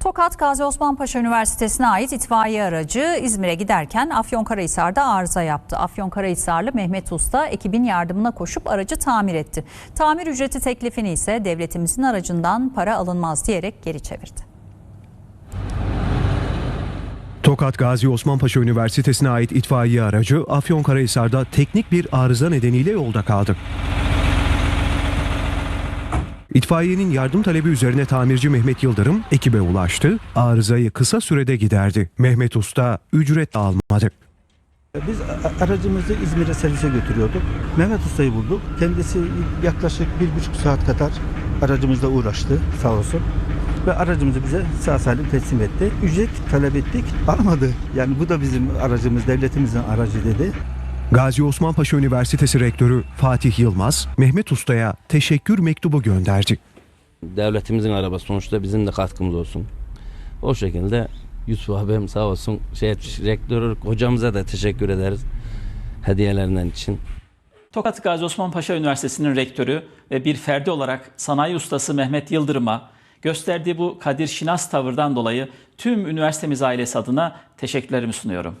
Tokat Gazi Osman Paşa Üniversitesi'ne ait itfaiye aracı İzmir'e giderken Afyonkarahisar'da arıza yaptı. Afyonkarahisarlı Mehmet Usta ekibin yardımına koşup aracı tamir etti. Tamir ücreti teklifini ise devletimizin aracından para alınmaz diyerek geri çevirdi. Tokat Gazi Osman Paşa Üniversitesi'ne ait itfaiye aracı Afyonkarahisar'da teknik bir arıza nedeniyle yolda kaldı. İtfaiyenin yardım talebi üzerine tamirci Mehmet Yıldırım ekibe ulaştı, arızayı kısa sürede giderdi. Mehmet Usta ücret almadı. Biz aracımızı İzmir'e servise götürüyorduk. Mehmet Usta'yı bulduk. Kendisi yaklaşık bir buçuk saat kadar aracımızla uğraştı sağ olsun. Ve aracımızı bize sağ salim teslim etti. Ücret talep ettik, almadı. Yani bu da bizim aracımız, devletimizin aracı dedi. Gazi Osman Paşa Üniversitesi Rektörü Fatih Yılmaz, Mehmet Usta'ya teşekkür mektubu gönderdi. devletimizin arabası sonuçta bizim de katkımız olsun. O şekilde Yusuf abim sağ olsun şey etmiş, rektör hocamıza da teşekkür ederiz hediyelerinden için. Tokat Gazi Osman Paşa Üniversitesi'nin rektörü ve bir ferdi olarak sanayi ustası Mehmet Yıldırım'a gösterdiği bu Kadir Şinas tavırdan dolayı tüm üniversitemiz ailesi adına teşekkürlerimi sunuyorum.